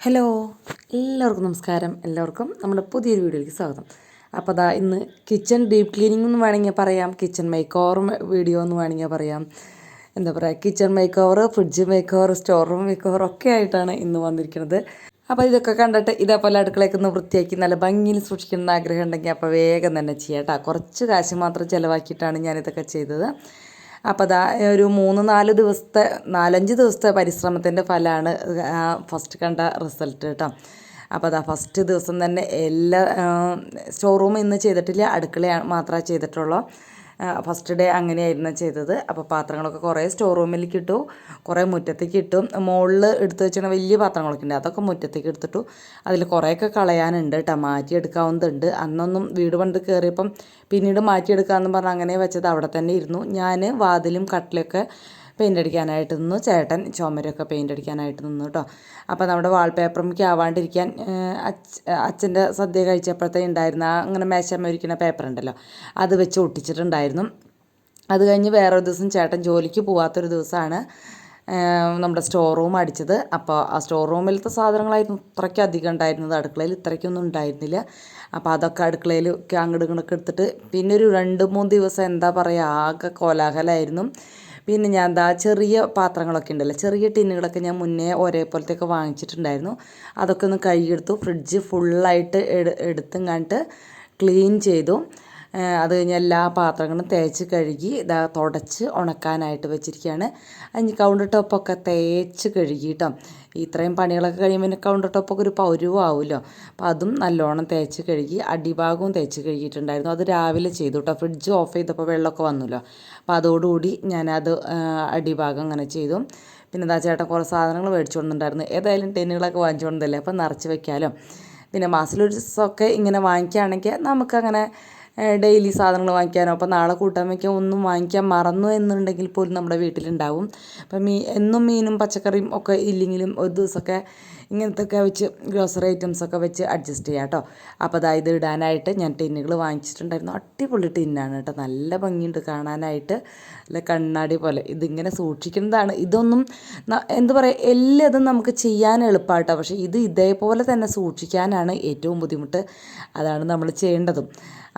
Hello എല്ലാവർക്കും നമസ്കാരം. എല്ലാവർക്കും നമ്മുടെ പുതിയൊരു വീഡിയോയിലേക്ക് സ്വാഗതം. അപ്പോൾ അതാ ഇന്ന് കിച്ചൺ ഡീപ്പ് ക്ലീനിങ് എന്ന് വേണമെങ്കിൽ പറയാം കിച്ചൺ മേക്ക് ഓവർ വീഡിയോ എന്ന് വേണമെങ്കിൽ പറയാം. എന്താ പറയുക kitchen make over fridge make over store room make over ഒക്കെ ആയിട്ടാണ് ഇന്ന് വന്നിരിക്കുന്നത്. അപ്പോൾ ഇതൊക്കെ കണ്ടിട്ട് ഇതേപോലെ അടുക്കളയൊക്കെ ഒന്ന് വൃത്തിയാക്കി നല്ല ഭംഗിയിൽ സൂക്ഷിക്കണം ആഗ്രഹം ഉണ്ടെങ്കിൽ അപ്പോൾ വേഗം തന്നെ ചെയ്യാം കേട്ടോ. കുറച്ച് കാശ് മാത്രം ചിലവാക്കിയിട്ടാണ് ഞാനിതൊക്കെ ചെയ്തത്. അപ്പോൾ അതാ ഒരു മൂന്ന് നാല് ദിവസത്തെ നാലഞ്ച് ദിവസത്തെ പരിശ്രമത്തിന്റെ ഫലമാണ് ഫസ്റ്റ് കണ്ട റിസൾട്ട് കേട്ടോ. അപ്പോൾ അതാ ഫസ്റ്റ് ദിവസം തന്നെ എല്ലാ സ്റ്റോർ റൂം ഇന്ന് ചെയ്തിട്ടില്ല അടുക്കളയാണ് മാത്രമേ ചെയ്തിട്ടുള്ളൂ. ഫസ്റ്റ് ഡേ അങ്ങനെയായിരുന്നു ചെയ്തത്. അപ്പോൾ പാത്രങ്ങളൊക്കെ കുറേ സ്റ്റോർ റൂമിലേക്ക് ഇട്ടു കുറേ മുറ്റത്തേക്ക് ഇട്ടു. മുകളിൽ എടുത്ത് വെച്ചിരുന്ന വലിയ പാത്രങ്ങളൊക്കെ ഉണ്ട്. അതൊക്കെ മുറ്റത്തേക്ക് എടുത്തിട്ടു. അതിൽ കുറേയൊക്കെ കളയാനുണ്ട് കേട്ടോ മാറ്റിയെടുക്കാവുന്നതുണ്ട്. അന്നൊന്നും വീട് പണ്ട് കയറിയപ്പം പിന്നീട് മാറ്റിയെടുക്കാമെന്ന് പറഞ്ഞ് അങ്ങനെ വെച്ചത് അവിടെ തന്നെ ഇരുന്നു. ഞാൻ വാതിലും കട്ടിലൊക്കെ പെയിന്റ് അടിക്കാനായിട്ട് നിന്നു. ചേട്ടൻ ചുമരൊക്കെ പെയിന്റ് അടിക്കാനായിട്ട് നിന്നു കേട്ടോ. അപ്പോൾ നമ്മുടെ വാൾപേപ്പറൊക്കെ ആവാണ്ടിരിക്കാൻ അച്ഛന്റെ സദ്യ കഴിച്ചപ്പോഴത്തേ ഉണ്ടായിരുന്ന അങ്ങനെ മേശമ്മ പേപ്പർ ഉണ്ടല്ലോ അത് വെച്ച് ഒട്ടിച്ചിട്ടുണ്ടായിരുന്നു. അത് കഴിഞ്ഞ് വേറൊരു ദിവസം ചേട്ടൻ ജോലിക്ക് പോവാത്തൊരു ദിവസമാണ് നമ്മുടെ സ്റ്റോർ റൂം അടിച്ചത്. അപ്പോൾ ആ സ്റ്റോർ റൂമിലത്തെ സാധനങ്ങളായിരുന്നു ഇത്രയ്ക്ക് അധികം ഉണ്ടായിരുന്നത്. അടുക്കളയിൽ ഇത്രയ്ക്കൊന്നും ഉണ്ടായിരുന്നില്ല. അപ്പോൾ അതൊക്കെ അടുക്കളയിൽ അങ്ങോട്ട് ഇങ്ങോട്ടൊക്കെ എടുത്തിട്ട് പിന്നെ ഒരു രണ്ട് മൂന്ന് ദിവസം എന്താ പറയുക ആകെ കോലാഹലമായിരുന്നു. പിന്നെ ഞാൻ എന്താ ചെറിയ പാത്രങ്ങളൊക്കെ ഉണ്ടല്ലോ ചെറിയ ടിന്നുകളൊക്കെ ഞാൻ മുന്നേ ഒരേപോലത്തെയൊക്കെ വാങ്ങിച്ചിട്ടുണ്ടായിരുന്നു. അതൊക്കെ ഒന്ന് കഴുകിയെടുത്തു ഫ്രിഡ്ജ് ഫുള്ളായിട്ട് എടുത്തും കണ്ടിട്ട് ക്ലീൻ ചെയ്തു. അത് കഴിഞ്ഞ് എല്ലാ പാത്രങ്ങളും തേച്ച് കഴുകി ഇതാ തുടച്ച് ഉണക്കാനായിട്ട് വെച്ചിരിക്കുകയാണ്. അതിന് കൗണ്ടർ ടോപ്പൊക്കെ തേച്ച് കഴുകിയിട്ടോ ഇത്രയും പണികളൊക്കെ കഴിയുമ്പോൾ പിന്നെ കൗണ്ടർ ടോപ്പൊക്കെ ഒരു പൗരുവാവുമല്ലോ അപ്പോൾ അതും നല്ലോണം തേച്ച് കഴുകി അടിഭാഗവും തേച്ച് കഴുകിയിട്ടുണ്ടായിരുന്നു. അത് രാവിലെ ചെയ്തു കേട്ടോ ഫ്രിഡ്ജ് ഓഫ് ചെയ്തപ്പോൾ വെള്ളമൊക്കെ വന്നല്ലോ അപ്പോൾ അതോടുകൂടി ഞാനത് അടിഭാഗം അങ്ങനെ ചെയ്തു. പിന്നെ എന്താ ചേട്ടൻ കുറേ സാധനങ്ങൾ മേടിച്ചുകൊണ്ടുണ്ടായിരുന്നു ഏതായാലും ടെന്നുകളൊക്കെ വാങ്ങിച്ചുകൊണ്ടല്ലേ അപ്പോൾ നിറച്ച് വെക്കാമല്ലോ പിന്നെ മാസത്തിലൊരു ദിവസമൊക്കെ ഇങ്ങനെ വാങ്ങിക്കുകയാണെങ്കിൽ നമുക്കങ്ങനെ ഡെയിലി സാധനങ്ങൾ വാങ്ങിക്കാനോ അപ്പോൾ നാളെ കൂട്ടാൻ വയ്ക്കാൻ ഒന്നും വാങ്ങിക്കാൻ മറന്നു എന്നുണ്ടെങ്കിൽ പോലും നമ്മുടെ വീട്ടിലുണ്ടാവും. അപ്പം മീ എന്നും മീനും പച്ചക്കറിയും ഒക്കെ ഇല്ലെങ്കിലും ഒരു ദിവസമൊക്കെ ഇങ്ങനത്തെയൊക്കെ വെച്ച് ഗ്രോസറി ഐറ്റംസ് ഒക്കെ വെച്ച് അഡ്ജസ്റ്റ് ചെയ്യാം കേട്ടോ. അപ്പോൾ അതായത് ഇടാനായിട്ട് ഞാൻ ടിന്നുകൾ വാങ്ങിച്ചിട്ടുണ്ടായിരുന്നു. അടിപൊളി ടിന്നാണ് കേട്ടോ. നല്ല ഭംഗിയുണ്ട് കാണാനായിട്ട്. അല്ല കണ്ണാടി പോലെ. ഇതിങ്ങനെ സൂക്ഷിക്കുന്നതാണ്. ഇതൊന്നും എന്താ പറയുക എല്ലാതും നമുക്ക് ചെയ്യാൻ എളുപ്പമാട്ടോ പക്ഷേ ഇത് ഇതേപോലെ തന്നെ സൂക്ഷിക്കാനാണ് ഏറ്റവും ബുദ്ധിമുട്ട്. അതാണ് നമ്മൾ ചെയ്യേണ്ടതും.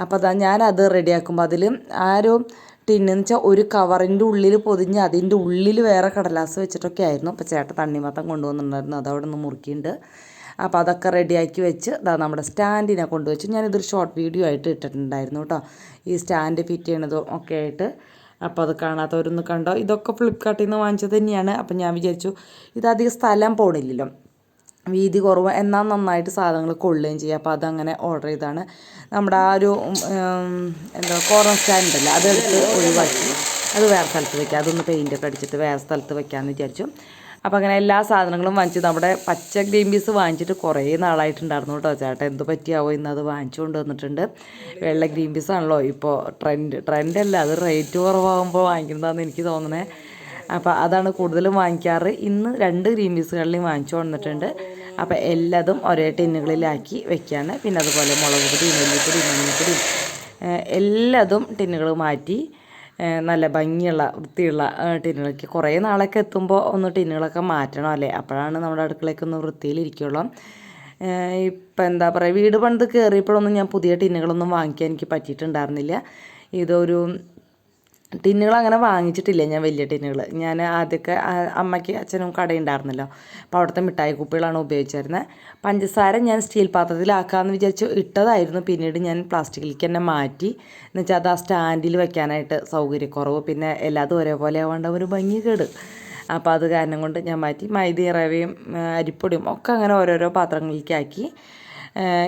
അപ്പോൾ അതാ ഞാനത് റെഡിയാക്കുമ്പോൾ അതിൽ ആരോ ടിന്നെന്ന് വെച്ചാൽ ഒരു കവറിന്റെ ഉള്ളിൽ പൊതിഞ്ഞ് അതിന്റെ ഉള്ളിൽ വേറെ കടലാസ് വെച്ചിട്ടൊക്കെ ആയിരുന്നു. അപ്പോൾ ചേട്ടൻ തണ്ണിമത്തം കൊണ്ടുവന്നിട്ടുണ്ടായിരുന്നു. അതവിടെ നിന്ന് മുറുക്കിയിട്ടുണ്ട് അപ്പോൾ അതൊക്കെ റെഡിയാക്കി വെച്ച് ഇതാ നമ്മുടെ സ്റ്റാൻഡിനെ കൊണ്ടുവച്ചു. ഞാനിതൊരു ഷോർട്ട് വീഡിയോ ആയിട്ട് ഇട്ടിട്ടുണ്ടായിരുന്നു കേട്ടോ ഈ സ്റ്റാൻഡ് ഫിറ്റ് ചെയ്യണതും ഒക്കെ ആയിട്ട്. അപ്പോൾ അത് കാണാത്തവരൊന്ന് കണ്ടോ? ഇതൊക്കെ ഫ്ലിപ്കാർട്ടിൽ നിന്ന് വാങ്ങിച്ചത് തന്നെയാണ്. അപ്പം ഞാൻ വിചാരിച്ചു ഇതധികം സ്ഥലം പോണില്ലല്ലോ. വീതി കുറവ് എന്നാൽ നന്നായിട്ട് സാധനങ്ങൾ കൊള്ളുകയും ചെയ്യും അപ്പോൾ അതങ്ങനെ ഓർഡർ ചെയ്താണ് നമ്മുടെ ആ ഒരു എന്താ കോർണർ സ്റ്റാൻഡ് ഉണ്ടല്ലോ അതെടുത്ത് ഒഴിവാക്കി. അത് വേറെ സ്ഥലത്ത് വെക്കുക അതൊന്ന് പെയിന്റൊക്കെ അടിച്ചിട്ട് വേറെ സ്ഥലത്ത് വെക്കാമെന്ന് വിചാരിച്ചു. അപ്പോൾ അങ്ങനെ എല്ലാ സാധനങ്ങളും വാങ്ങിച്ചു. നമ്മുടെ പച്ച ഗ്രീൻ പീസ് വാങ്ങിച്ചിട്ട് കുറേ നാളായിട്ടുണ്ടായിരുന്നു കേട്ടോ ചേട്ടാ. എന്ത് പറ്റിയാവോ ഇന്ന് അത് വാങ്ങിച്ചു കൊണ്ടുവന്നിട്ടുണ്ട്. വെള്ള ഗ്രീൻ പീസാണല്ലോ ഇപ്പോൾ ട്രെൻഡ് ട്രെൻഡല്ല അത് റേറ്റ് കുറവാകുമ്പോൾ വാങ്ങിക്കുന്നതാണെന്ന് എനിക്ക് തോന്നണേ. അപ്പോൾ അതാണ് കൂടുതലും വാങ്ങിക്കാറ്. ഇന്ന് രണ്ട് ഗ്രീൻ പീസുകളിലും വാങ്ങിച്ചു വന്നിട്ടുണ്ട്. അപ്പോൾ എല്ലാതും ഒരേ ടിന്നുകളിലാക്കി വെക്കുകയാണ് പിന്നെ അതുപോലെ മുളക് പൊടി നെല്ലിപ്പൊടി മഞ്ഞൾപ്പൊടി എല്ലാതും ടിന്നുകൾ മാറ്റി നല്ല ഭംഗിയുള്ള വൃത്തിയുള്ള ടിന്നുകളൊക്കെ. കുറേ നാളൊക്കെ എത്തുമ്പോൾ ഒന്ന് ടിന്നുകളൊക്കെ മാറ്റണം അല്ലേ? അപ്പോഴാണ് നമ്മുടെ അടുക്കളയൊക്കെ ഒന്ന് വൃത്തിയിലിരിക്കുള്ളൂ. ഇപ്പം എന്താ പറയുക വീട് പണിത് കയറിയപ്പോഴൊന്നും ഞാൻ പുതിയ ടിന്നുകളൊന്നും വാങ്ങിക്കാൻ എനിക്ക് പറ്റിയിട്ടുണ്ടായിരുന്നില്ല. ഇതൊരു ടിന്നുകൾ അങ്ങനെ വാങ്ങിച്ചിട്ടില്ല ഞാൻ വലിയ ടിന്നുകൾ ഞാൻ ആദ്യമൊക്കെ അമ്മയ്ക്ക് അച്ഛനും കടയുണ്ടായിരുന്നല്ലോ അപ്പോൾ അവിടുത്തെ മിഠായി കുപ്പികളാണ് ഉപയോഗിച്ചിരുന്നത് പഞ്ചസാര ഞാൻ സ്റ്റീൽ പാത്രത്തിലാക്കാമെന്ന് വിചാരിച്ച് ഇട്ടതായിരുന്നു. പിന്നീട് ഞാൻ പ്ലാസ്റ്റിക്കിലേക്ക് തന്നെ മാറ്റി. എന്നുവെച്ചാൽ അത് ആ സ്റ്റാൻഡിൽ വെക്കാനായിട്ട് സൗകര്യക്കുറവ്. പിന്നെ എല്ലാതും ഒരേപോലെ ആവേണ്ട ഒരു ഭംഗി കേട് അപ്പോൾ അത് കാരണം കൊണ്ട് ഞാൻ മാറ്റി. മൈദ റവയും അരിപ്പൊടിയും ഒക്കെ അങ്ങനെ ഓരോരോ പാത്രങ്ങളിലേക്കാക്കി.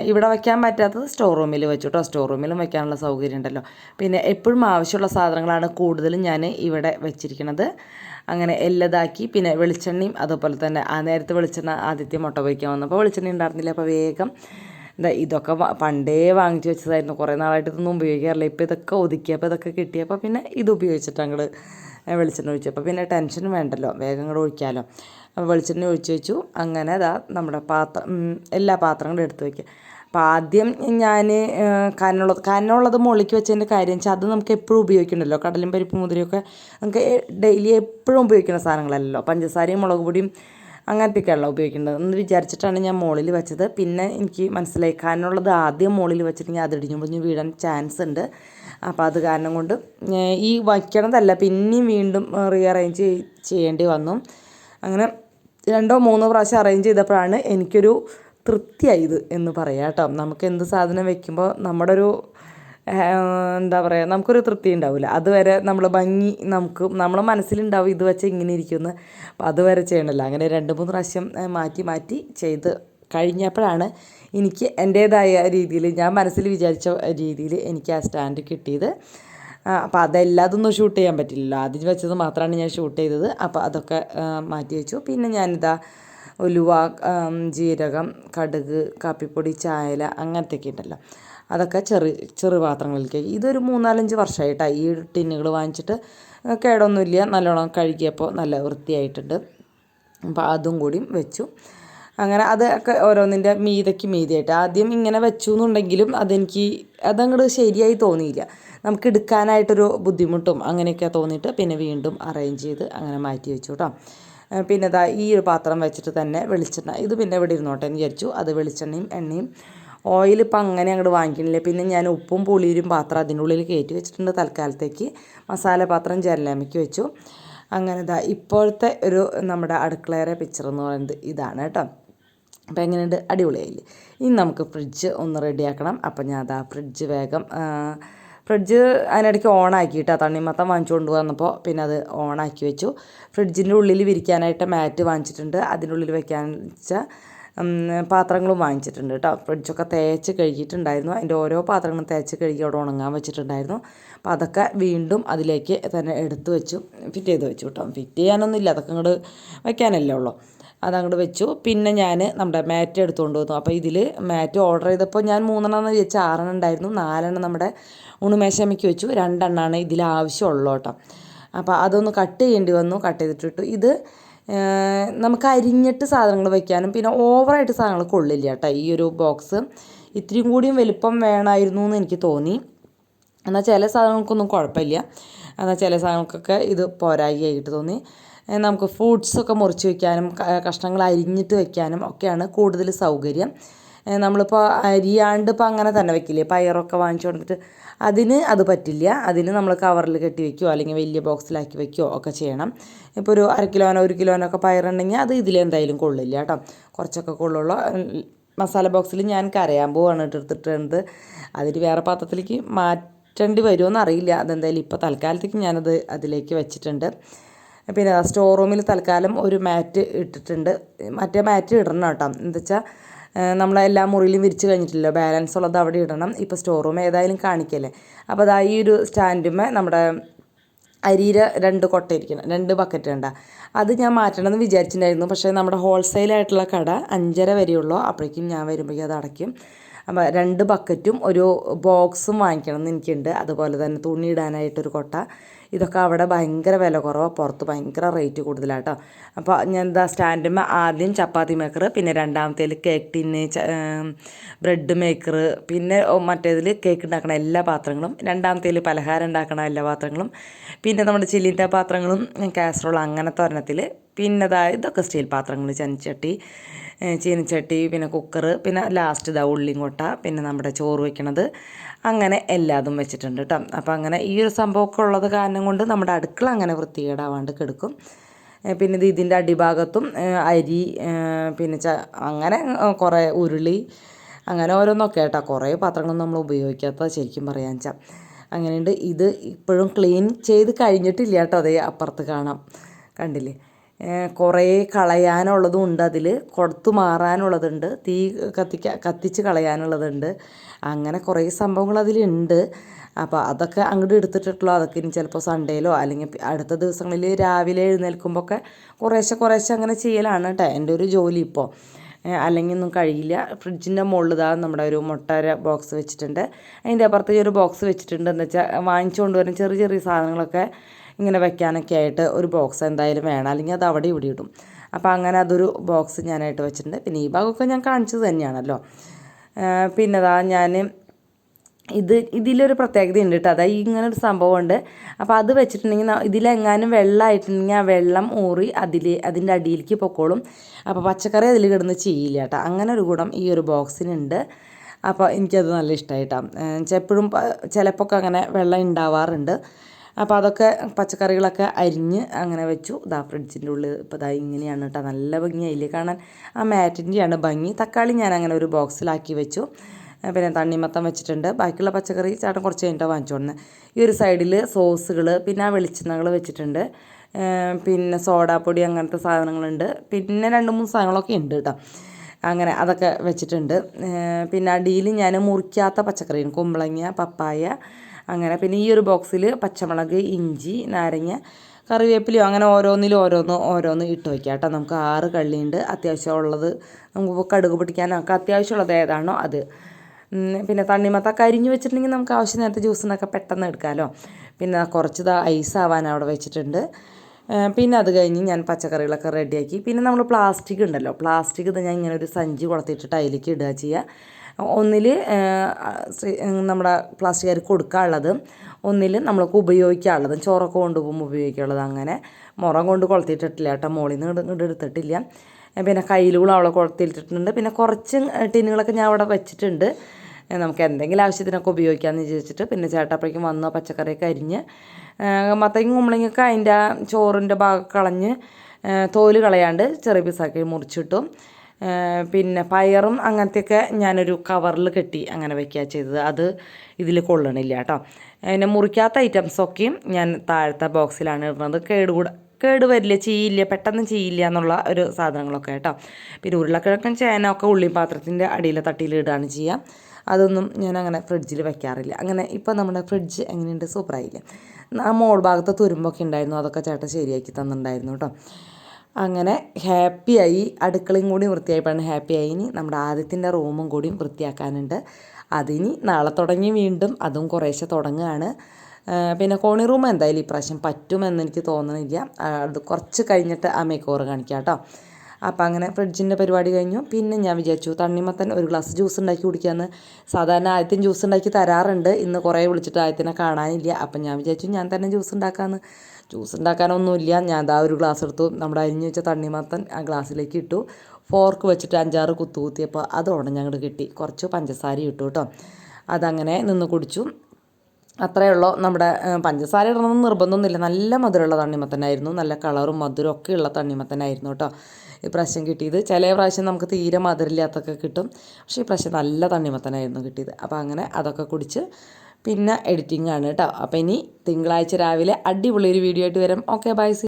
ഇവിടെ വയ്ക്കാൻ പറ്റാത്തത് സ്റ്റോർ റൂമിൽ വെച്ചു കേട്ടോ സ്റ്റോർ റൂമിലും വയ്ക്കാനുള്ള സൗകര്യം ഉണ്ടല്ലോ. പിന്നെ എപ്പോഴും ആവശ്യമുള്ള സാധനങ്ങളാണ് കൂടുതലും ഞാൻ ഇവിടെ വെച്ചിരിക്കുന്നത് അങ്ങനെ എല്ലതാക്കി പിന്നെ വെളിച്ചെണ്ണയും അതുപോലെ തന്നെ ആ നേരത്തെ വെളിച്ചെണ്ണ ആദ്യത്തെ മുട്ട പൊരിക്കാൻ വന്നപ്പോൾ വെളിച്ചെണ്ണ ഉണ്ടായിരുന്നില്ല. അപ്പോൾ വേഗം ഇതൊക്കെ പണ്ടേ വാങ്ങിച്ചു വെച്ചതായിരുന്നു. കുറേ നാളായിട്ട് ഇതൊന്നും ഉപയോഗിക്കാറില്ല. ഇപ്പോൾ ഇതൊക്കെ ഒതുക്കിയപ്പോൾ ഇതൊക്കെ കിട്ടിയപ്പോൾ പിന്നെ ഇത് ഉപയോഗിച്ചിട്ട് അങ്ങോട്ട് വെളിച്ചെണ്ണ ഒഴിച്ചപ്പോൾ പിന്നെ ടെൻഷൻ വേണ്ടല്ലോ. വേഗം കൂടെ ഒഴിക്കാമല്ലോ വെളിച്ചെണ്ണ ഒഴിച്ച് വെച്ചു. അങ്ങനെ അതാ നമ്മുടെ പാത്രം എല്ലാ പാത്രങ്ങളും എടുത്ത് വയ്ക്കുക അപ്പോൾ ആദ്യം ഞാൻ കനുള്ളത് കനുള്ളത് മുകളിലേക്ക് വെച്ചതിന്റെ കാര്യം വെച്ചാൽ അത് നമുക്ക് എപ്പോഴും ഉപയോഗിക്കണമല്ലോ കടലും പരിപ്പ് മുതിരയൊക്കെ നമുക്ക് ഡെയിലി എപ്പോഴും ഉപയോഗിക്കുന്ന സാധനങ്ങളല്ലല്ലോ. പഞ്ചസാരയും മുളക് പൊടിയും അങ്ങനത്തെയൊക്കെയുള്ള ഉപയോഗിക്കേണ്ടത്. എന്ന് വിചാരിച്ചിട്ടാണ് ഞാൻ മുകളിൽ വെച്ചത്. പിന്നെ എനിക്ക് മനസ്സിലായി കാരണമുള്ളത് ആദ്യം മുകളിൽ വെച്ചിട്ടുണ്ടെങ്കിൽ അത് ഇടിഞ്ഞു പൊടിഞ്ഞ് വീടാൻ ചാൻസ് ഉണ്ട്. അപ്പോൾ അത് കാരണം കൊണ്ട് ഈ വയ്ക്കണതല്ല പിന്നെയും വീണ്ടും റീഅറേഞ്ച് ചെയ്യേണ്ടി വന്നു. അങ്ങനെ രണ്ടോ മൂന്നോ പ്രാവശ്യം അറേഞ്ച് ചെയ്തപ്പോഴാണ് എനിക്കൊരു തൃപ്തിയായത് എന്ന് പറയാം കേട്ടോ. നമുക്ക് എന്ത് സാധനം വെക്കുമ്പോൾ നമ്മുടെ ഒരു എന്താ പറയുക നമുക്കൊരു തൃപ്തി ഉണ്ടാവില്ല അതുവരെ നമ്മൾ ഭംഗി നമുക്ക് നമ്മളെ മനസ്സിലുണ്ടാവും ഇത് വെച്ച് ഇങ്ങനെ ഇരിക്കുമെന്ന്. അപ്പോൾ അതുവരെ ചെയ്യണമല്ലോ. അങ്ങനെ രണ്ട് മൂന്ന് പ്രാവശ്യം മാറ്റി മാറ്റി ചെയ്ത് കഴിഞ്ഞപ്പോഴാണ് എനിക്ക് എന്റേതായ രീതിയിൽ ഞാൻ മനസ്സിൽ വിചാരിച്ച രീതിയിൽ എനിക്ക് ആ സ്റ്റാൻഡ് കിട്ടിയത്. അപ്പോൾ അതെല്ലാതൊന്നും ഷൂട്ട് ചെയ്യാൻ പറ്റില്ലല്ലോ. ആദ്യം വെച്ചത് മാത്രമാണ് ഞാൻ ഷൂട്ട് ചെയ്തത്. അപ്പോൾ അതൊക്കെ മാറ്റി വെച്ചു. പിന്നെ ഞാനിതാ ഉലുവ ജീരകം കടുക് കാപ്പിപ്പൊടി ചായല അങ്ങനത്തെയൊക്കെ ഉണ്ടല്ലോ. അതൊക്കെ ചെറു ചെറു പാത്രങ്ങളിലേക്ക്. ഇതൊരു മൂന്നാലഞ്ച് വർഷമായിട്ടാണ് ഈ ടിന്നുകൾ വാങ്ങിച്ചിട്ട് കേടൊന്നുമില്ല. നല്ലോണം കഴുകിയപ്പോൾ നല്ല വൃത്തിയായിട്ടുണ്ട്. അപ്പോൾ അതും കൂടിയും വെച്ചു. അങ്ങനെ അതൊക്കെ ഓരോന്നിന്റെ മീതയ്ക്ക് മീതിയായിട്ട്. ആദ്യം ഇങ്ങനെ വെച്ചു എന്നുണ്ടെങ്കിലും അതെനിക്ക് അതങ്ങോട്ട് ശരിയായി തോന്നിയില്ല. നമുക്ക് എടുക്കാനായിട്ടൊരു ബുദ്ധിമുട്ടും അങ്ങനെയൊക്കെ തോന്നിയിട്ട് പിന്നെ വീണ്ടും അറേഞ്ച് ചെയ്ത് അങ്ങനെ മാറ്റി വെച്ചു കേട്ടോ പിന്നെ ഇതാ ഈ ഒരു പാത്രം വെച്ചിട്ട് തന്നെ വെളിച്ചെണ്ണ ഇത് പിന്നെ ഇവിടെ ഇരുന്നോട്ടെ എന്ന് വിചാരിച്ചു. അത് വെളിച്ചെണ്ണയും എണ്ണയും ഓയിൽ ഇപ്പം അങ്ങനെ അങ്ങോട്ട് വാങ്ങിക്കണില്ല. പിന്നെ ഞാൻ ഉപ്പും പുളിയും പാത്രം അതിനുള്ളിൽ കയറ്റി വെച്ചിട്ടുണ്ട് തൽക്കാലത്തേക്ക്. മസാല പാത്രം ജരലാമയ്ക്ക് വെച്ചു. അങ്ങനെ ഇതാ ഇപ്പോഴത്തെ ഒരു നമ്മുടെ അടുക്കളയുടെ പിക്ചർ എന്ന് പറയുന്നത് ഇതാണ് കേട്ടോ. അപ്പോൾ എങ്ങനെയുണ്ട്? അടിപൊളിയായില്ലേ? ഇനി നമുക്ക് ഫ്രിഡ്ജ് ഒന്ന് റെഡിയാക്കണം. അപ്പോൾ ഞാൻ അതാ ഫ്രിഡ്ജ് വേഗം ഫ്രിഡ്ജ് അതിനിടയ്ക്ക് ഓണാക്കിയിട്ട് തണ്ണിമത്തം വാങ്ങിച്ചുകൊണ്ട് വന്നപ്പോൾ പിന്നെ അത് ഓണാക്കി വെച്ചു. ഫ്രിഡ്ജിന്റെ ഉള്ളിൽ വിരിക്കാനായിട്ട് മാറ്റ് വാങ്ങിച്ചിട്ടുണ്ട്. അതിന്റെ ഉള്ളിൽ വെക്കാൻ വെച്ചാൽ പാത്രങ്ങളും വാങ്ങിച്ചിട്ടുണ്ട് കേട്ടോ. ഫ്രിഡ്ജൊക്കെ തേച്ച് കഴുകിയിട്ടുണ്ടായിരുന്നു. അതിന്റെ ഓരോ പാത്രങ്ങളും തേച്ച് കഴുകി അവിടെ ഉണങ്ങാൻ വെച്ചിട്ടുണ്ടായിരുന്നു. അപ്പോൾ അതൊക്കെ വീണ്ടും അതിലേക്ക് തന്നെ എടുത്തു വെച്ചു ഫിറ്റ് ചെയ്ത് വെച്ചു കേട്ടോ. ഫിറ്റ് ചെയ്യാനൊന്നുമില്ല. അതൊക്കെ അങ്ങോട്ട് വയ്ക്കാനല്ലേ ഉള്ളൂ. അതങ്ങോട്ട് വെച്ചു. പിന്നെ ഞാൻ നമ്മുടെ മാറ്റ് എടുത്തുകൊണ്ട് വന്നു. അപ്പോൾ ഇതിൽ മാറ്റ് ഓർഡർ ചെയ്തപ്പോൾ ഞാൻ മൂന്നെണ്ണം വെച്ച് ആറെണ്ണം ഉണ്ടായിരുന്നു. നാലെണ്ണം നമ്മുടെ ഉണുമേശമ്മയ്ക്ക് വെച്ചു. രണ്ടെണ്ണമാണ് ഇതിൽ ആവശ്യമുള്ളൂ കേട്ടോ. അപ്പോൾ അതൊന്ന് കട്ട് ചെയ്യേണ്ടി വന്നു. കട്ട് ചെയ്തിട്ടിട്ടു ഇത് നമുക്ക് അരിഞ്ഞിട്ട് സാധനങ്ങൾ വയ്ക്കാനും പിന്നെ ഓവറായിട്ട് സാധനങ്ങൾ കൊള്ളില്ല കേട്ടോ ഈ ഒരു ബോക്സ്. ഇത്രയും കൂടിയും വലിപ്പം വേണമായിരുന്നു എന്ന് എനിക്ക് തോന്നി. എന്നാൽ ചില സാധനങ്ങൾക്കൊന്നും കുഴപ്പമില്ല. എന്നാൽ ചില സാധനങ്ങൾക്കൊക്കെ ഇത് പോരായി ആയിട്ട് തോന്നി. നമുക്ക് ഫ്രൂട്ട്സൊക്കെ മുറിച്ച് വയ്ക്കാനും കഷ്ണങ്ങൾ അരിഞ്ഞിട്ട് വയ്ക്കാനും ഒക്കെയാണ് കൂടുതൽ സൗകര്യം. നമ്മളിപ്പോൾ അരിയാണ്ട് ഇപ്പോൾ അങ്ങനെ തന്നെ വെക്കില്ലേ? പയറൊക്കെ വാങ്ങിച്ചു കൊടുത്തിട്ട് അതിന് അത് പറ്റില്ല. അതിന് നമ്മൾ കവറിൽ കെട്ടി വെക്കുകയോ അല്ലെങ്കിൽ വലിയ ബോക്സിലാക്കി വെക്കുകയോ ഒക്കെ ചെയ്യണം. ഇപ്പോൾ ഒരു അര കിലോനോ ഒരു കിലോനോ ഒക്കെ പയറുണ്ടെങ്കിൽ അത് ഇതിലെന്തായാലും കൊള്ളില്ല കേട്ടോ. കുറച്ചൊക്കെ കൊള്ളുള്ളൂ. മസാല ബോക്സിൽ ഞാൻ കരയാൻ പോവാണ് എടുത്തിട്ടുണ്ട് അതിൽ വേറെ പാത്രത്തിലേക്ക് മാറ്റേണ്ടി വരുമോ എന്നറിയില്ല അതെന്തായാലും ഇപ്പോൾ തൽക്കാലത്തേക്ക് ഞാനത് അതിലേക്ക് വെച്ചിട്ടുണ്ട്. പിന്നെ സ്റ്റോർ റൂമിൽ തൽക്കാലം ഒരു മാറ്റ് ഇട്ടിട്ടുണ്ട്. മറ്റേ മാറ്റ് ഇടണം കേട്ടോ. എന്താ വെച്ചാൽ നമ്മളെല്ലാ മുറിയിലും വിരിച്ച് കഴിഞ്ഞിട്ടില്ല? ബാലൻസ് ഉള്ളത് അവിടെ ഇടണം. ഇപ്പോൾ സ്റ്റോർ റൂം ഏതായാലും കാണിക്കല്ലേ? അപ്പോൾ അതാ ഈ ഒരു സ്റ്റാൻഡുമേ നമ്മുടെ അരിയിലെ രണ്ട് കൊട്ട ഇരിക്കണം. രണ്ട് ബക്കറ്റ് ഉണ്ട അത് ഞാൻ മാറ്റണമെന്ന് വിചാരിച്ചിട്ടുണ്ടായിരുന്നു. പക്ഷേ നമ്മുടെ ഹോൾസെയിലായിട്ടുള്ള കട അഞ്ചര വരെയുള്ളൂ. അപ്പോഴേക്കും ഞാൻ വരുമ്പോഴേക്കും അത് അടയ്ക്കും. അപ്പോൾ രണ്ട് ബക്കറ്റും ഒരു ബോക്സും വാങ്ങിക്കണം എന്ന് എനിക്കുണ്ട്. അതുപോലെ തന്നെ തുണി ഇടാനായിട്ടൊരു കൊട്ട. ഇതൊക്കെ അവിടെ ഭയങ്കര വില കുറവാണ് പുറത്ത് ഭയങ്കര റേറ്റ് കൂടുതലാട്ടോ. അപ്പോൾ ഞാൻ എന്താ സ്റ്റാൻഡുമ്പോൾ ആദ്യം ചപ്പാത്തി മേക്കർ പിന്നെ രണ്ടാമത്തേൽ കേക്ക് ടിന്ന് ബ്രെഡ് മേക്കർ പിന്നെ മറ്റേതിൽ കേക്ക് ഉണ്ടാക്കണ എല്ലാ പാത്രങ്ങളും രണ്ടാമത്തേൽ പലഹാരം ഉണ്ടാക്കണ എല്ലാ പാത്രങ്ങളും പിന്നെ നമ്മുടെ ചില്ലിന്റെ പാത്രങ്ങളും കാസറോൾ അങ്ങനത്തെ ഒരെണ്ണത്തിൽ പിന്നെ ഇതൊക്കെ സ്റ്റീൽ പാത്രങ്ങൾ ചനിച്ചട്ടി ചീനച്ചട്ടി പിന്നെ കുക്കർ പിന്നെ ലാസ്റ്റ് ഇതാ ഉള്ളിയും കൊട്ട പിന്നെ നമ്മുടെ ചോറ് വെക്കണത്. അങ്ങനെ എല്ലാതും വെച്ചിട്ടുണ്ട് കേട്ടോ അപ്പോൾ അങ്ങനെ ഈ ഒരു സംഭവമൊക്കെ ഉള്ളത് കാരണം കൊണ്ട് നമ്മുടെ അടുക്കള അങ്ങനെ വൃത്തികേടാവാണ്ട് കിടക്കും. പിന്നെ ഇത് ഇതിന്റെ അടിഭാഗത്തും അരി പിന്നെ ച അങ്ങനെ കുറേ ഉരുളി അങ്ങനെ ഓരോന്നൊക്കെ കേട്ടോ കുറേ പാത്രങ്ങളൊന്നും നമ്മൾ ഉപയോഗിക്കാത്ത ശരിക്കും പറയാൻ വെച്ചാൽ അങ്ങനെയുണ്ട്. ഇത് ഇപ്പോഴും ക്ലീൻ ചെയ്ത് കഴിഞ്ഞിട്ടില്ല കേട്ടോ അതേ അപ്പുറത്ത് കാണാം. കണ്ടില്ലേ? കുറേ കളയാനുള്ളതും ഉണ്ട് അതിൽ കൊടുത്തു മാറാനുള്ളതുണ്ട്. തീ കത്തിക്ക കത്തിച്ച് കളയാനുള്ളതുണ്ട്. അങ്ങനെ കുറേ സംഭവങ്ങൾ അതിലുണ്ട് അപ്പോൾ അതൊക്കെ അങ്ങോട്ട് എടുത്തിട്ടുള്ളൂ അതൊക്കെ ഇനി ചിലപ്പോൾ സൺഡേയിലോ അല്ലെങ്കിൽ അടുത്ത ദിവസങ്ങളിൽ രാവിലെ എഴുന്നേൽക്കുമ്പോഴൊക്കെ കുറേശ്ശെ കുറേശ്ശെ അങ്ങനെ ചെയ്യലാണ് കേട്ടോ എന്റെ ഒരു ജോലി ഇപ്പോൾ അല്ലെങ്കിൽ ഒന്നും കഴിയില്ല. ഫ്രിഡ്ജിന്റെ മുകളിൽ ഇതാ നമ്മുടെ ഒരു മുട്ടര ബോക്സ് വെച്ചിട്ടുണ്ട്. അതിന്റെ അപ്പുറത്ത് ഒരു ബോക്സ് വെച്ചിട്ടുണ്ട്. എന്ന് വെച്ചാൽ വാങ്ങിച്ചുകൊണ്ട് വരുന്ന ചെറിയ ചെറിയ സാധനങ്ങളൊക്കെ ഇങ്ങനെ വെക്കാനൊക്കെ ആയിട്ട് ഒരു ബോക്സ് എന്തായാലും വേണം. അല്ലെങ്കിൽ അത് അവിടെ ഇവിടെ ഇടും. അപ്പോൾ അങ്ങനെ അതൊരു ബോക്സ് ഞാനായിട്ട് വെച്ചിട്ടുണ്ട്. പിന്നെ ഈ ഭാഗമൊക്കെ ഞാൻ കാണിച്ചത് തന്നെയാണല്ലോ. പിന്നെ അതാ ഞാൻ ഇത് ഇതിലൊരു പ്രത്യേകത ഉണ്ട് കേട്ടോ. അതായത് ഇങ്ങനെ ഒരു സംഭവം ഉണ്ട്. അപ്പോൾ അത് വെച്ചിട്ടുണ്ടെങ്കിൽ ഇതിലെങ്ങാനും വെള്ളമായിട്ടുണ്ടെങ്കിൽ ആ വെള്ളം ഊറി അതിൽ അതിന്റെ അടിയിലേക്ക് പൊക്കോളും. അപ്പോൾ പച്ചക്കറി അതിൽ കിടന്ന് ചെയ്യില്ല കേട്ടോ. അങ്ങനെ ഒരു ഗുണം ഈ ഒരു ബോക്സിനുണ്ട് അപ്പോൾ എനിക്കത് നല്ല ഇഷ്ടമായിട്ടാണ് എപ്പോഴും ചിലപ്പോൾ അങ്ങനെ വെള്ളം ഉണ്ടാവാറുണ്ട്. അപ്പോൾ അതൊക്കെ പച്ചക്കറികളൊക്കെ അരിഞ്ഞ് അങ്ങനെ വെച്ചു. ഇതാ ഫ്രിഡ്ജിന്റെ ഉള്ളിൽ ഇപ്പോൾ ഇതാ ഇങ്ങനെയാണ് കേട്ടോ നല്ല ഭംഗിയായില്ലേ കാണാൻ ആ മാറ്റിന്റെയാണ് ഭംഗി. തക്കാളി ഞാൻ അങ്ങനെ ഒരു ബോക്സിലാക്കി വെച്ചു. പിന്നെ തണ്ണിമത്തം വെച്ചിട്ടുണ്ട്. ബാക്കിയുള്ള പച്ചക്കറി ചേട്ടൻ കുറച്ച് കഴിഞ്ഞിട്ട് വാങ്ങിച്ചോണ്ട് ഈ ഒരു സൈഡിൽ സോസുകൾ പിന്നെ ആ വെളിച്ചെണ്ണകൾ വെച്ചിട്ടുണ്ട്. പിന്നെ സോഡാപ്പൊടി അങ്ങനത്തെ സാധനങ്ങളുണ്ട്. പിന്നെ രണ്ട് മൂന്ന് സാധനങ്ങളൊക്കെ ഉണ്ട് കേട്ടോ അങ്ങനെ അതൊക്കെ വെച്ചിട്ടുണ്ട്. പിന്നെ അടിയിൽ ഞാൻ മുറിക്കാത്ത പച്ചക്കറിയാണ്. കുമ്പളങ്ങ പപ്പായ അങ്ങനെ പിന്നെ ഈ ഒരു ബോക്സിൽ പച്ചമുളക് ഇഞ്ചി നാരങ്ങ കറിവേപ്പിലയോ അങ്ങനെ ഓരോന്നിലും ഓരോന്ന് ഓരോന്ന് ഇട്ട് വയ്ക്കാം കേട്ടോ. നമുക്ക് ആറ് കള്ളിയുണ്ട്. അത്യാവശ്യമുള്ളത് നമുക്ക് കടുക് പിടിക്കാനൊക്കെ അത്യാവശ്യമുള്ളത് ഏതാണോ അത്. പിന്നെ തണ്ണിമത്ത കരിഞ്ഞ് വെച്ചിട്ടുണ്ടെങ്കിൽ നമുക്ക് ആവശ്യം നേരത്തെ ജ്യൂസിനൊക്കെ പെട്ടെന്ന് എടുക്കാമല്ലോ പിന്നെ കുറച്ച് ഐസ് ആവാൻ അവിടെ വെച്ചിട്ടുണ്ട്. പിന്നെ അത് കഴിഞ്ഞ് ഞാൻ പച്ചക്കറികളൊക്കെ റെഡിയാക്കി പിന്നെ നമ്മൾ പ്ലാസ്റ്റിക് ഉണ്ടല്ലോ. പ്ലാസ്റ്റിക് ഇത് ഞാൻ ഇങ്ങനെ ഒരു സഞ്ചി കുളത്തിയിട്ടിട്ട് അതിലേക്ക് ഇടുക ചെയ്യുക. ഒന്നിൽ നമ്മുടെ പ്ലാസ്റ്റിക്കാർക്ക് കൊടുക്കാനുള്ളത് ഒന്നിൽ നമ്മൾക്ക് ഉപയോഗിക്കാനുള്ളത് ചോറൊക്കെ കൊണ്ടുപോകുമ്പോൾ ഉപയോഗിക്കാനുള്ളത് അങ്ങനെ. മുറം കൊണ്ട് കൊളുത്തിയിട്ടിട്ടില്ല കേട്ടോ മോളിൽ നിന്ന് ഇങ്ങോട്ട് എടുത്തിട്ടില്ല. പിന്നെ കയ്യിലൂടെ അവളെ കൊളുത്തിയിട്ടിട്ടുണ്ട്. പിന്നെ കുറച്ച് ടിന്നുകളൊക്കെ ഞാൻ അവിടെ വെച്ചിട്ടുണ്ട്. നമുക്ക് എന്തെങ്കിലും ആവശ്യത്തിനൊക്കെ ഉപയോഗിക്കാമെന്ന് വിചാരിച്ചിട്ട് പിന്നെ ചേട്ടപ്പഴേക്കും വന്ന് പച്ചക്കറിയൊക്കെ അരിഞ്ഞ്. മത്തങ്ങ കുമ്പളങ്ങൊക്കെ അതിന്റെ ചോറിന്റെ ഭാഗം കളഞ്ഞ് തോൽ കളയാണ്ട് ചെറിയ പീസാക്കി മുറിച്ചിട്ടു. പിന്നെ പയറും അങ്ങനത്തെയൊക്കെ ഞാനൊരു കവറിൽ കെട്ടി അങ്ങനെ വെക്കുക ചെയ്തത്. അത് ഇതിൽ കൊള്ളണില്ല കേട്ടോ പിന്നെ മുറിക്കാത്ത ഐറ്റംസൊക്കെയും ഞാൻ താഴത്തെ ബോക്സിലാണ് ഇടുന്നത്. കേടുകൂട കേട് വരില്ല ചീയില്ല പെട്ടെന്ന് ചെയ്യില്ല എന്നുള്ള ഒരു സാധനങ്ങളൊക്കെ കേട്ടോ പിന്നെ ഉരുളക്കിഴക്കൻ ഉള്ളി പാത്രത്തിന്റെ അടിയിൽ തട്ടിയിൽ ഇടുകയാണ് ചെയ്യുക അതൊന്നും ഞാൻ അങ്ങനെ ഫ്രിഡ്ജിൽ വെക്കാറില്ല. അങ്ങനെ ഇപ്പം നമ്മുടെ ഫ്രിഡ്ജ് എങ്ങനെയുണ്ട്? സൂപ്പറായില്ലേ ആ മോൾ ഭാഗത്ത് തുരുമ്പൊക്കെ ഉണ്ടായിരുന്നു. അതൊക്കെ ചേട്ടൻ ശരിയാക്കി തന്നിട്ടുണ്ടായിരുന്നു കേട്ടോ അങ്ങനെ ഹാപ്പിയായി അടുക്കളയും കൂടി വൃത്തിയായപ്പോഴാണ് ഹാപ്പിയായി. ഇനി നമ്മുടെ ആദ്യത്തിന്റെ റൂമും കൂടി വൃത്തിയാക്കാനുണ്ട്. അതിനി നാളെ തുടങ്ങി വീണ്ടും അതും കുറേശ്ശെ തുടങ്ങുകയാണ്. പിന്നെ കോണി റൂം എന്തായാലും ഇപ്രാവശ്യം പറ്റുമെന്ന് എനിക്ക് തോന്നുന്നില്ല അത് കുറച്ച് കഴിഞ്ഞിട്ട് ആ ഓവർ കാണിക്കാം കേട്ടോ. അപ്പോൾ അങ്ങനെ ഫ്രിഡ്ജിന്റെ പരിപാടി കഴിഞ്ഞു. പിന്നെ ഞാൻ വിചാരിച്ചു തണ്ണിമത്തൻ ഒരു ഗ്ലാസ് ജ്യൂസ് ഉണ്ടാക്കി കുടിക്കാമെന്ന് സാധാരണ ആദ്യത്തിന് ജ്യൂസ് ഉണ്ടാക്കി തരാറുണ്ട്. ഇന്ന് കുറേ വിളിച്ചിട്ട് ആദ്യത്തിനെ കാണാനില്ല. അപ്പം ഞാൻ വിചാരിച്ചു ഞാൻ തന്നെ ജ്യൂസ് ഉണ്ടാക്കാമെന്ന് ജ്യൂസ് ഉണ്ടാക്കാനൊന്നുമില്ല. ഞാൻ ദാ ഒരു ഗ്ലാസ് എടുത്തു. നമ്മുടെ അരിഞ്ഞു വെച്ച തണ്ണിമത്തൻ ആ ഗ്ലാസ്സിലേക്ക് ഇട്ടു. ഫോർക്ക് വെച്ചിട്ട് അഞ്ചാറ് കുത്തു കുത്തിയപ്പോൾ അത് ഉടഞ്ഞങ്ങോട്ട് കിട്ടി. കുറച്ച് പഞ്ചസാര ഇട്ടു കേട്ടോ അതങ്ങനെ നിന്ന് കുടിച്ചു. അത്രയേ ഉള്ളൂ. നമ്മുടെ പഞ്ചസാര ഇടണമെന്ന് നിർബന്ധമൊന്നുമില്ല. നല്ല മധുരമുള്ള തണ്ണിമത്തനായിരുന്നു നല്ല കളറും മധുരം ഒക്കെ ഉള്ള തണ്ണിമത്തനായിരുന്നു കേട്ടോ ഈ പ്രാവശ്യം കിട്ടിയത്. ചില പ്രാവശ്യം നമുക്ക് തീരെ മധുരമില്ലാത്തൊക്കെ കിട്ടും. പക്ഷേ ഈ പ്രാവശ്യം നല്ല തണ്ണിമത്തനായിരുന്നു കിട്ടിയത്. അപ്പോൾ അങ്ങനെ അതൊക്കെ കുടിച്ച് പിന്നെ എഡിറ്റിംഗ് ആണ് കേട്ടോ അപ്പോൾ ഇനി തിങ്കളാഴ്ച രാവിലെ അടിപൊളി ഒരു വീഡിയോ ആയിട്ട് വരാം. Okay bye